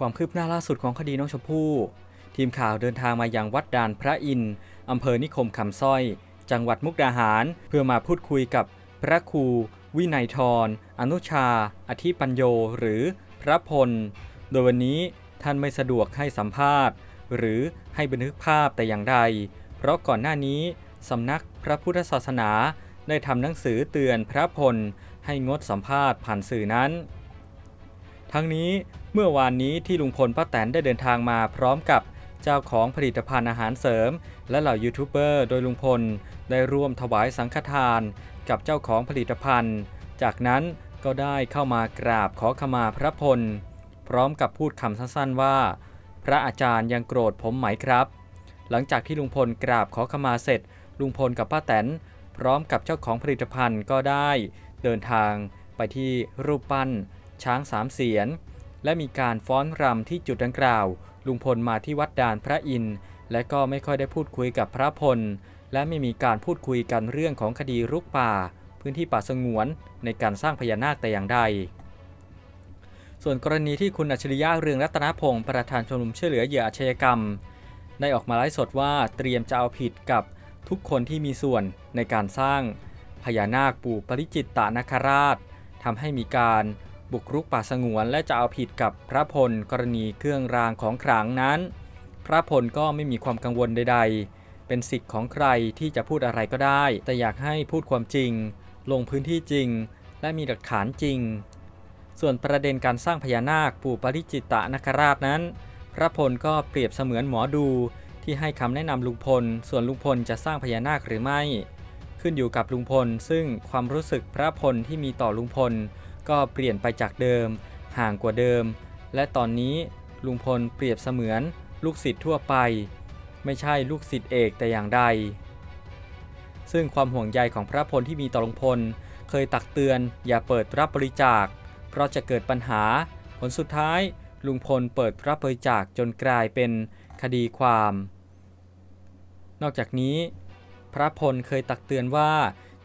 ความคืบหน้าล่าสุดของคดีน้องชมพู่ ทีมข่าวเดินทางมายังวัดด่านพระอินทร์อำเภอนิคมคำสร้อย จังหวัดมุกดาหาร เพื่อมาพูดคุยกับพระครู วินัยทรอนุชา อธิปัญโย หรือพระพล โดยวันนี้ท่านไม่สะดวกให้สัมภาษณ์ หรือให้บันทึกภาพแต่อย่างใด เพราะก่อนหน้านี้สำนักพระพุทธศาสนาได้ทำหนังสือเตือนพระพลให้งดสัมภาษณ์ผ่านสื่อนั้น ทั้งนี้ เมื่อวานนี้ที่ลุงพลป้าแตนได้เดินทางมาพร้อมกับเจ้าของผลิตภัณฑ์อาหารเสริม และเหล่ายูทูบเบอร์โดยลุงพลได้ร่วมถวายสังฆทาน กับเจ้าของผลิตภัณฑ์ จากนั้นก็ได้เข้ามากราบขอขมาพระพล พร้อมกับพูดคำสั้นๆว่า พระอาจารย์ยังโกรธผมไหมครับ หลังจากที่ลุงพลกราบขอขมาเสร็จ ลุงพลกับป้าแตนพร้อมกับเจ้าของผลิตภัณฑ์ก็ได้ เดินทางไปที่รูปปั้น ช้างสามเสียน และมีการฟ้อนรำที่จุดดังกล่าว ลุงพลมาที่วัดดานพระอินทร์และก็ไม่ค่อยได้พูดคุยกับพระพล และไม่มีการพูดคุยกันเรื่องของคดีรุกป่า พื้นที่ป่าสงวนในการสร้างพญานาคแต่อย่างใด ส่วนกรณีที่คุณอัจฉริยะเรืองรัตนพงศ์ประธานชมรมช่วยเหลือเหยื่ออาชญากรรม ได้ออกมาไลฟ์สดว่าเตรียมจะเอาผิดกับทุกคนที่มีส่วนในการสร้างพญานาคปู่ปริจิตตานคราชทำให้มีการ บุกรุกป่าสงวนและจะเอาผิดกับพระพลกรณีเครื่องรางของขลังนั้น พระพลก็ไม่มีความกังวลใด ๆ เป็นสิทธิ์ของใครที่จะพูดอะไรก็ได้ แต่อยากให้พูดความจริง ลงพื้นที่จริง และมีหลักฐานจริง ส่วนประเด็นการสร้างพญานาคปู่ปริจิตตนคราชนั้น พระพลก็เปรียบเสมือนหมอดูที่ให้คำแนะนำลุงพล ส่วนลุงพลจะสร้างพญานาคหรือไม่ ขึ้นอยู่กับลุงพล ซึ่งความรู้สึกพระพลที่มีต่อลุงพล ก็เปลี่ยนไปจากเดิม ห่างกว่าเดิม และตอนนี้ลุงพลเปรียบเสมือนลูกศิษย์ทั่วไป ไม่ใช่ลูกศิษย์เอกแต่อย่างใด ซึ่งความห่วงใยของพระพลที่มีต่อลุงพล เคยตักเตือนอย่าเปิดรับบริจาค เพราะจะเกิดปัญหา ผลสุดท้ายลุงพลเปิดรับบริจาคจนกลายเป็นคดีความ นอกจากนี้ พระพลเคยตักเตือนว่า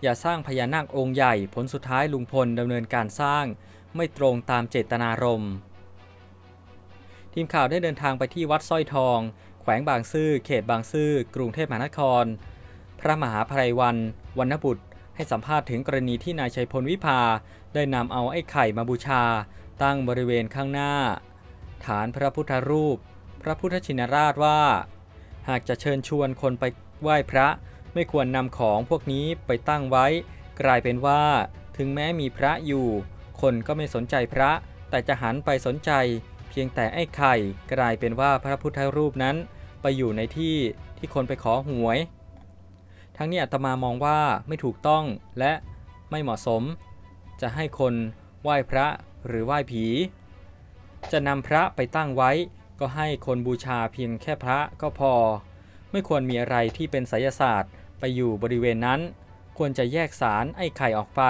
อย่าสร้างพญานาคองค์ใหญ่ผลสุดท้ายลุงพลดำเนินการสร้างไม่ตรงตามเจตนารมณ์ ทีมข่าวได้เดินทางไปที่วัดสร้อยทอง แขวงบางซื่อเขตบางซื่อกรุงเทพมหานคร พระมหาภัยวันวรรณบุตร ให้สัมภาษณ์ถึงกรณีที่นายชัยพลวิภาได้นำเอาไอ้ไข่มาบูชา ตั้งบริเวณข้างหน้า ฐานพระพุทธรูป พระพุทธชินราชว่า หากจะเชิญชวนคนไปไหว้พระ ไม่ควรนำของพวกนี้ไปตั้งไว้ กลายเป็นว่า ถึงแม้มีพระอยู่ คนก็ไม่สนใจพระ แต่จะหันไปสนใจ เพียงแต่ไอ้ไข่ กลายเป็นว่าพระพุทธรูปนั้นไปอยู่ในที่ที่คนไปขอหวย ทั้งนี้อาตมามองว่าไม่ถูกต้องและไม่เหมาะสม จะให้คนไหว้พระหรือไหว้ผี จะนำพระไปตั้งไว้ ก็ให้คนบูชาเพียงแค่พระก็พอ ไม่ควรมีอะไรที่เป็นไสยศาสตร์ ไปอยู่บริเวณนั้น ควรจะแยกสารไอ้ไข่ออกไป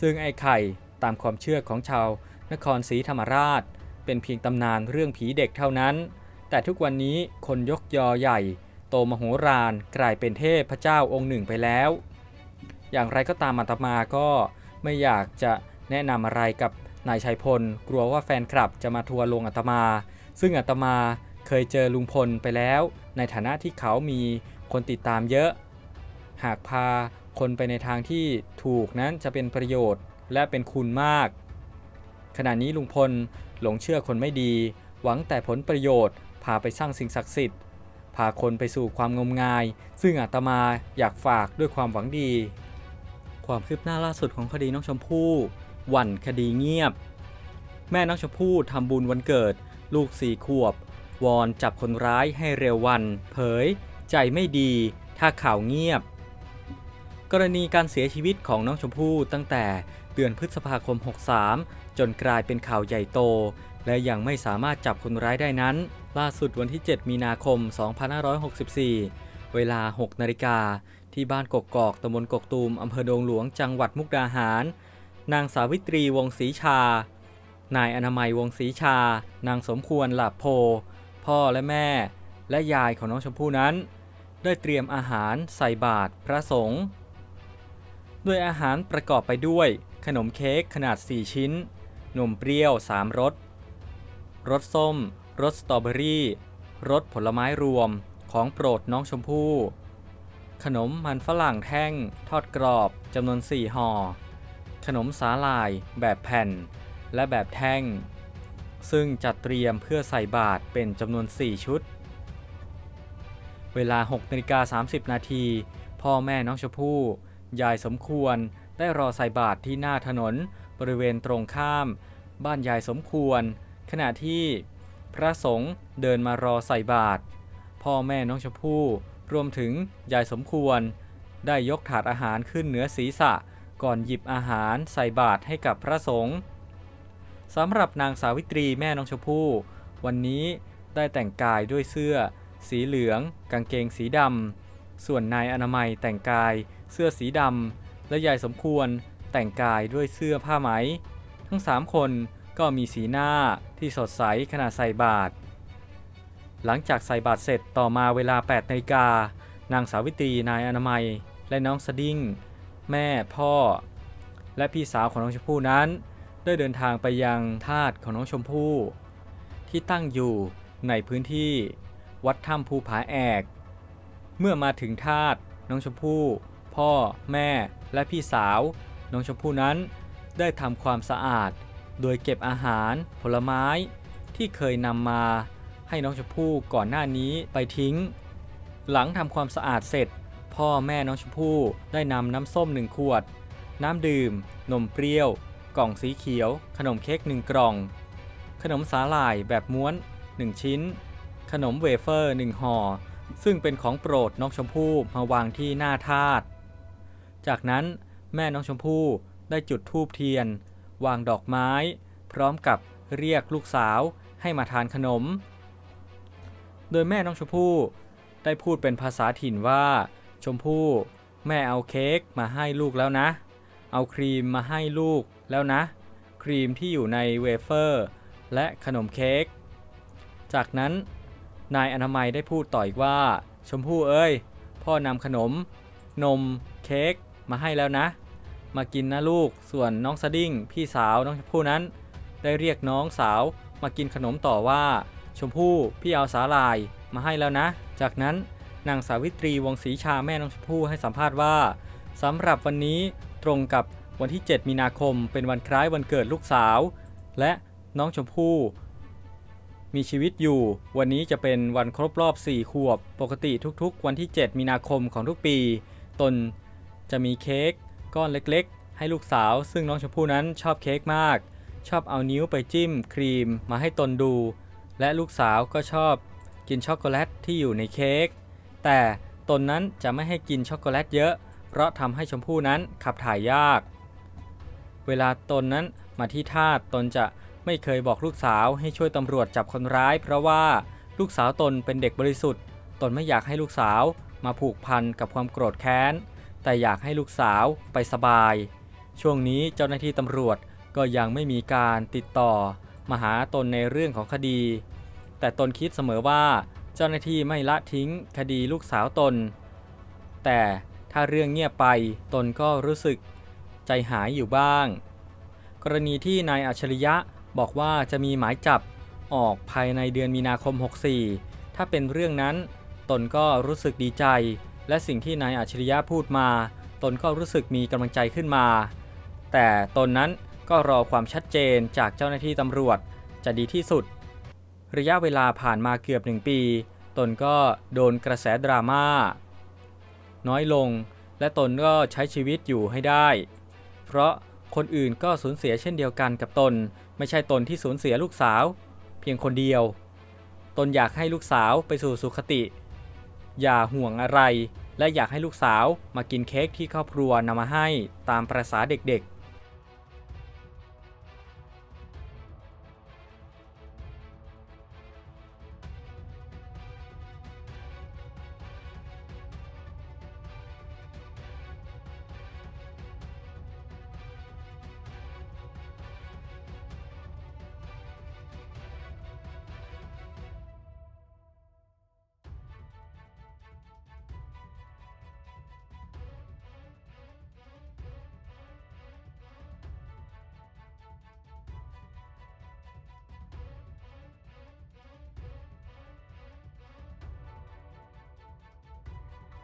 ซึ่งไอ้ไข่ตามความเชื่อของชาวนครศรีธรรมราช เป็นเพียงตำนานเรื่องผีเด็กเท่านั้น แต่ทุกวันนี้คนยกยอใหญ่ โตมโหฬารกลายเป็นเทพพระเจ้าองค์หนึ่งไปแล้ว อย่างไรก็ตามอาตมาก็ไม่อยากจะแนะนำอะไรกับนายชัยพล กลัวว่าแฟนคลับจะมาทัวร์ลงอาตมา ซึ่งอาตมาเคยเจอลุงพลไปแล้ว ในฐานะที่เขามีคนติดตามเยอะ หากพาคนไปในทางที่ถูกนั้นจะเป็นประโยชน์และเป็นคุณมาก ขณะนี้ลุงพลหลงเชื่อคนไม่ดี หวังแต่ผลประโยชน์ พาไปสร้างสิ่งศักดิ์สิทธิ์ พาคนไปสู่ความงมงาย ซึ่งอาตมาอยากฝากด้วยความหวังดี ความคืบหน้าล่าสุดของคดีน้องชมพู่หวันคดีเงียบ แม่น้องชมพู่ทำบุญวันเกิด ลูกสี่ขวบ วอนจับคนร้ายให้เร็ววัน เผย ใจไม่ดี ถ้าข่าวเงียบ กรณีการเสียชีวิตของน้องชมพู่ตั้งแต่เดือนพฤษภาคม 63 จนกลายเป็นข่าวใหญ่โต และยังไม่สามารถจับคนร้ายได้นั้น ล่าสุดวันที่ 7 มีนาคม 2564 เวลา 6 นาฬิกา ที่บ้านกกอกตำบลกกตูมอำเภอดงหลวงจังหวัดมุกดาหาร นางสาวิตรีวงศรีชา นายอนามัยวงศรีชา นางสมควรหลาบโพ พ่อและแม่ และยายของน้องชมพู่นั้น ได้เตรียมอาหารใส่บาตรพระสงฆ์ โดยอาหารประกอบไปด้วย ขนมเค้กขนาด 4 ชิ้น นมเปรี้ยว 3 รส รสส้ม รสสตรอเบอรี่ รสผลไม้รวม ของโปรดน้องชมพู่ ขนมมันฝรั่งแท่ง ทอดกรอบจำนวน 4ห่อ ขนมสาลาย แบบแผ่น และแบบแท่ง ซึ่งจัดเตรียมเพื่อใส่บาตรเป็นจำนวน 4 ชุด เวลา6นาฬิกา30 นาที พ่อแม่น้องชมพู่ ยายสมควรได้รอใส่บาตรที่หน้าถนน บริเวณตรงข้าม บ้านยายสมควร ขณะที่พระสงฆ์เดินมารอใส่บาตรพ่อแม่น้องชมพู่รวมถึงยายสมควร ได้ยกถาดอาหารขึ้นเหนือศีรษะ ก่อนหยิบอาหารใส่บาตรให้กับพระสงฆ์สำหรับนางสาวิตรีแม่น้องชมพู่ วันนี้ได้แต่งกายด้วยเสื้อ สีเหลือง กางเกงสีดำส่วนนายอนามัยแต่งกาย เสื้อสีดำและยายสมควรแต่งกายด้วยเสื้อผ้าไหม ทั้งสามคนก็มีสีหน้าที่สดใสขณะใส่บาตรหลังจากใส่บาตรเสร็จต่อมาเวลา8นาฬิกานางสาวิตรีนายอนามัย และน้องสดิ้ง แม่พ่อ และพี่สาวของน้องชมพู่นั้น ได้เดินทางไปยังธาตุของน้องชมพู่ที่ตั้งอยู่ในพื้นที่ วัดถ้ำภูผาแอก เมื่อมาถึงธาตุน้องชมพู่ พ่อ แม่ และพี่สาว น้องชมพู่นั้น ได้ทำความสะอาด โดยเก็บอาหาร ผลไม้ ที่เคยนำมา ให้น้องชมพู่ก่อนหน้านี้ไปทิ้ง หลังทำความสะอาดเสร็จ พ่อแม่น้องชมพู่ได้นำน้ำส้มหนึ่งขวด น้ำดื่ม นมเปรี้ยว กล่องสีเขียว ขนมเค้กหนึ่งกล่อง ขนมสาหร่ายแบบม้วน 1 ชิ้น ขนมเวเฟอร์1ห่อซึ่งเป็นของโปรดน้องชมพู่มาวางที่หน้าธาตุ จากนั้นแม่น้องชมพู่ได้จุดธูปเทียน วางดอกไม้ พร้อมกับเรียกลูกสาวให้มาทานขนม โดยแม่น้องชมพู่ได้พูดเป็นภาษาถิ่นว่า ชมพู่ แม่เอาเค้กมาให้ลูกแล้วนะ เอาครีมมาให้ลูกแล้วนะ ครีมที่อยู่ในเวเฟอร์ และขนมเค้ก จากนั้นนายอนามัยได้พูดต่ออีกว่า ชมพู่เอ้ย พ่อนำขนม นม เค้ก มาให้แล้วนะ มากินนะลูก ส่วนน้องสดิ้งพี่สาวน้องชมพู่นั้น ได้เรียกน้องสาวมากินขนมต่อว่า ชมพู่พี่เอาสาลายมาให้แล้วนะ จากนั้นนางสาวิตรีวงศรีชาแม่น้องชมพู่ให้สัมภาษณ์ว่าสำหรับวันนี้ตรงกับวันที่ 7 มีนาคม เป็นวันคล้ายวันเกิดลูกสาว และน้องชมพู่มีชีวิตอยู่ วันนี้จะเป็นวันครบรอบ 4 ขวบ ปกติทุกๆ วันที่ 7 มีนาคมของทุกปี ตน จะมีเค้กก้อนเล็กๆ ให้ลูกสาว ซึ่งน้องชมพู่นั้นชอบเค้กมาก ชอบเอานิ้วไปจิ้มครีมมาให้ตนดู และลูกสาวก็ชอบกินช็อกโกแลตที่อยู่ในเค้กแต่ตนนั้นจะไม่ให้กินช็อกโกแลตเยอะ เพราะทำให้ชมพู่นั้นขับถ่ายยาก เวลาตนนั้นมาที่ทาตุตนจะไม่เคยบอกลูกสาวให้ช่วยตำรวจจับคนร้าย เพราะว่าลูกสาวตนเป็นเด็กบริสุทธิ์ ตนไม่อยากให้ลูกสาวมาผูกพันกับความโกรธแค้น แต่อยากให้ลูกสาวไปสบาย ช่วงนี้เจ้าหน้าที่ตำรวจก็ยังไม่มีการติดต่อมาหาตนในเรื่องของคดี แต่ตนคิดเสมอว่าเจ้าหน้าที่ไม่ละทิ้งคดีลูกสาวตน แต่ถ้าเรื่องเงียบไปตนก็รู้สึกใจหายอยู่บ้าง กรณีที่นายอัจฉริยะบอกว่าจะมีหมายจับออกภายในเดือนมีนาคม 64 ถ้าเป็นเรื่องนั้นตนก็รู้สึกดีใจ และสิ่งที่นายอัจฉริยะพูดมา ตนก็รู้สึกมีกำลังใจขึ้นมา แต่ตนนั้นก็รอความชัดเจนจากเจ้าหน้าที่ตำรวจจะดีที่สุด ระยะเวลาผ่านมาเกือบหนึ่งปี ตนก็โดนกระแสดราม่าน้อยลง และตนก็ใช้ชีวิตอยู่ให้ได้ เพราะคนอื่นก็สูญเสียเช่นเดียวกันกับตน ไม่ใช่ตนที่สูญเสียลูกสาว เพียงคนเดียว ตนอยากให้ลูกสาวไปสู่สุขติ อย่าห่วงอะไร และอยากให้ลูกสาวมากินเค้กที่ครอบครัวนำมาให้ตามประษาเด็กๆ